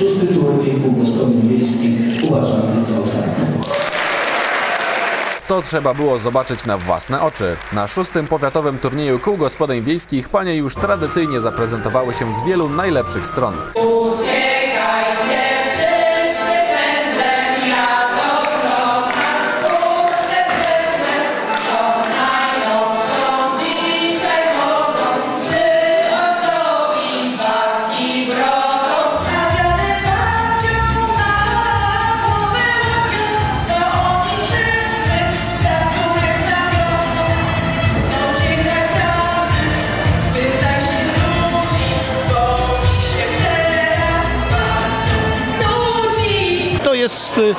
szósty turniej kół gospodyń wiejskich uważany za otwarty. To trzeba było zobaczyć na własne oczy. Na szóstym powiatowym turnieju kół gospodyń wiejskich panie już tradycyjnie zaprezentowały się z wielu najlepszych stron. Jest y,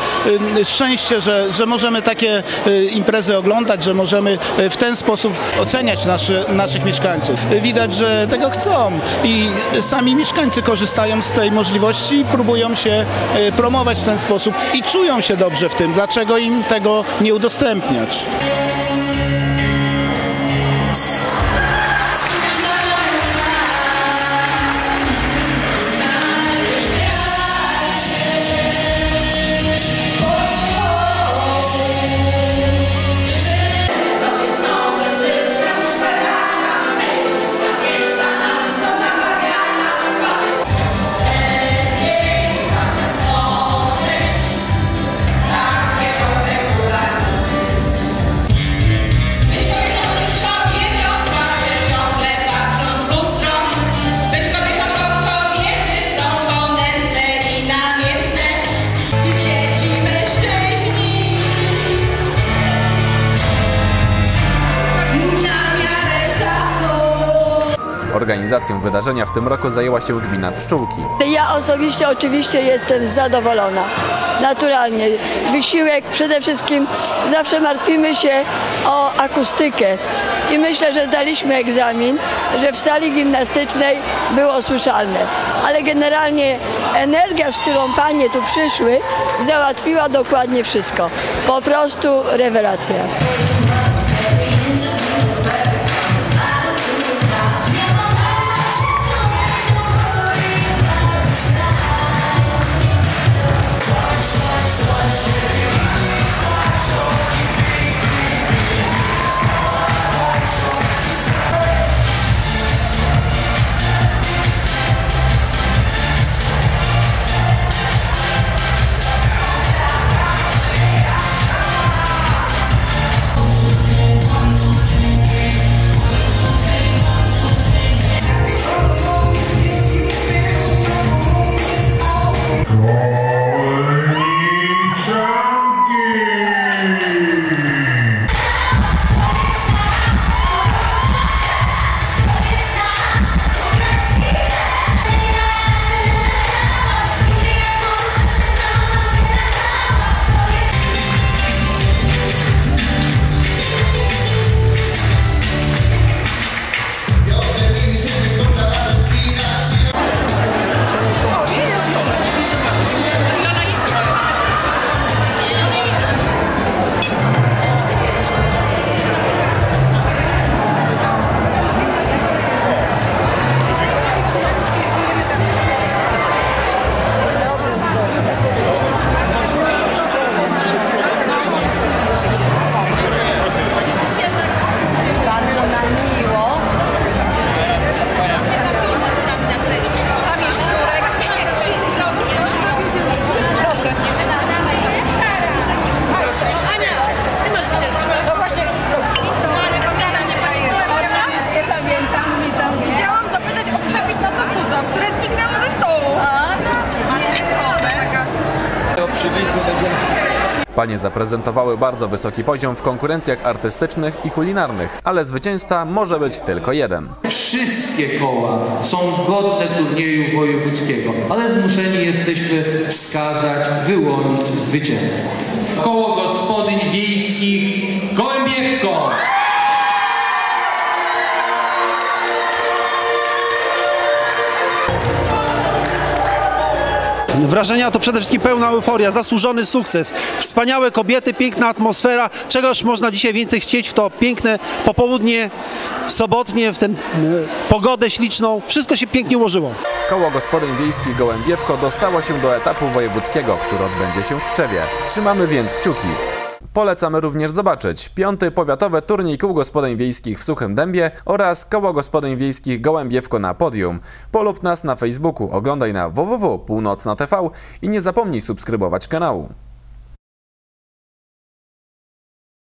y, szczęście, że, że możemy takie y, imprezy oglądać, że możemy w ten sposób oceniać naszy, naszych mieszkańców. Widać, że tego chcą i sami mieszkańcy korzystają z tej możliwości próbują się promować w ten sposób i czują się dobrze w tym. Dlaczego im tego nie udostępniać? Organizacją wydarzenia w tym roku zajęła się gmina Pszczółki. Ja osobiście oczywiście jestem zadowolona. Naturalnie. Wysiłek przede wszystkim zawsze martwimy się o akustykę. I myślę, że zdaliśmy egzamin, że w sali gimnastycznej było słyszalne. Ale generalnie energia, z którą panie tu przyszły, załatwiła dokładnie wszystko. Po prostu rewelacja. Panie zaprezentowały bardzo wysoki poziom w konkurencjach artystycznych i kulinarnych, ale zwycięzca może być tylko jeden. Wszystkie koła są godne turnieju wojewódzkiego, ale zmuszeni jesteśmy wskazać, wyłonić zwycięzcę. Koło gospodyń wiejskich Wrażenia to przede wszystkim pełna euforia, zasłużony sukces, wspaniałe kobiety, piękna atmosfera. Czegoż można dzisiaj więcej chcieć w to piękne popołudnie, sobotnie, w tę pogodę śliczną. Wszystko się pięknie ułożyło. Koło gospodyń wiejskich Gołębiewko dostało się do etapu wojewódzkiego, który odbędzie się w Tczewie. Trzymamy więc kciuki. Polecamy również zobaczyć piąty powiatowy turniej kół gospodyń wiejskich w Suchym Dębie oraz koło gospodyń wiejskich Gołębiewko na podium. Polub nas na Facebooku, oglądaj na www.północna.tv i nie zapomnij subskrybować kanału.